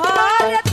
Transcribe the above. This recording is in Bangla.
ঘরে